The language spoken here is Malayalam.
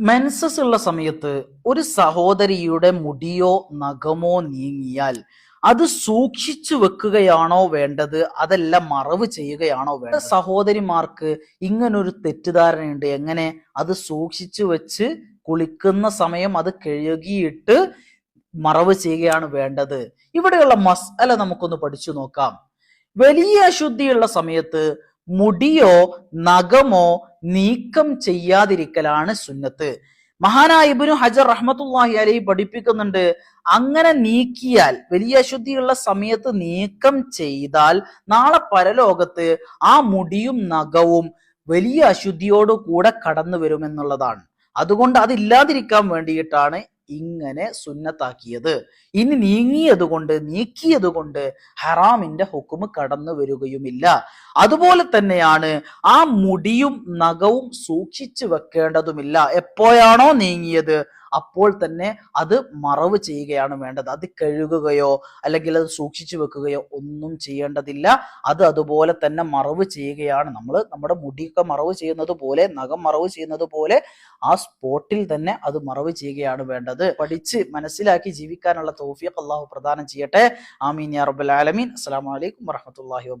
മെൻസസ് ഉള്ള സമയത്ത് ഒരു സഹോദരിയുടെ മുടിയോ നഖമോ നീങ്ങിയാൽ അത് സൂക്ഷിച്ചു വെക്കുകയാണോ വേണ്ടത്? അതല്ല മറവ് ചെയ്യുകയാണോ വേണ്ടത്? സഹോദരിമാർക്ക് ഇങ്ങനൊരു തെറ്റിദ്ധാരണയുണ്ട്. എങ്ങനെ? അത് സൂക്ഷിച്ചു വെച്ച് കുളിക്കുന്ന സമയം അത് കഴുകിയിട്ട് മറവ് ചെയ്യുകയാണ് വേണ്ടത്. ഇവിടെയുള്ള മസല നമുക്കൊന്ന് പഠിച്ചു നോക്കാം. വലിയ അശുദ്ധിയുള്ള സമയത്ത് മുടിയോ നഖമോ നീക്കം ചെയ്യാതിരിക്കലാണ് സുന്നത്ത്. മഹാനായ ഇബ്നു ഹജർ റഹ്മത്തുള്ളാഹി അലൈഹി പഠിപ്പിക്കുന്നുണ്ട് അങ്ങനെ നീക്കിയാൽ വലിയ അശുദ്ധിയുള്ള സമയത്ത് നീക്കം ചെയ്താൽ നാളെ പരലോകത്ത് ആ മുടിയും നഖവും വലിയ അശുദ്ധിയോട് കൂടെ കടന്നു വരുമെന്നുള്ളതാണ് അതുകൊണ്ട് അതില്ലാതിരിക്കാൻ വേണ്ടിയിട്ടാണ് ഇങ്ങനെ സുന്നത്താക്കിയത്. ഇനി നീങ്ങിയത് കൊണ്ട് നീക്കിയത് കൊണ്ട് ഹറാമിന്റെ ഹുക്കുമ് കടന്നു വരികയുമില്ല. അതുപോലെ തന്നെയാണ് ആ മുടിയും നഖവും സൂക്ഷിച്ചു വെക്കേണ്ടതുമില്ല. എപ്പോഴാണോ നീങ്ങിയത് അപ്പോൾ തന്നെ അത് മറവ് ചെയ്യുകയാണ് വേണ്ടത്. അത് കഴുകുകയോ അല്ലെങ്കിൽ അത് സൂക്ഷിച്ചു വെക്കുകയോ ഒന്നും ചെയ്യേണ്ടതില്ല. അത് അതുപോലെ തന്നെ മറവ് ചെയ്യുകയാണ് നമ്മൾ നമ്മുടെ മുടിയൊക്കെ മറവ് ചെയ്യുന്നത് പോലെ നഖം മറവ് ചെയ്യുന്നത് പോലെ ആ സ്പോട്ടിൽ തന്നെ അത് മറവ് ചെയ്യുകയാണ് വേണ്ടത്. പഠിച്ച് മനസ്സിലാക്കി ജീവിക്കാനുള്ള തൗഫീഖ് അള്ളാഹു പ്രദാനം ചെയ്യട്ടെ. ആമീൻ യാ ആലമീൻ. അസ്സലാമു അലൈക്കും വറഹ്മത്തുള്ളാഹി വബറകാതുഹു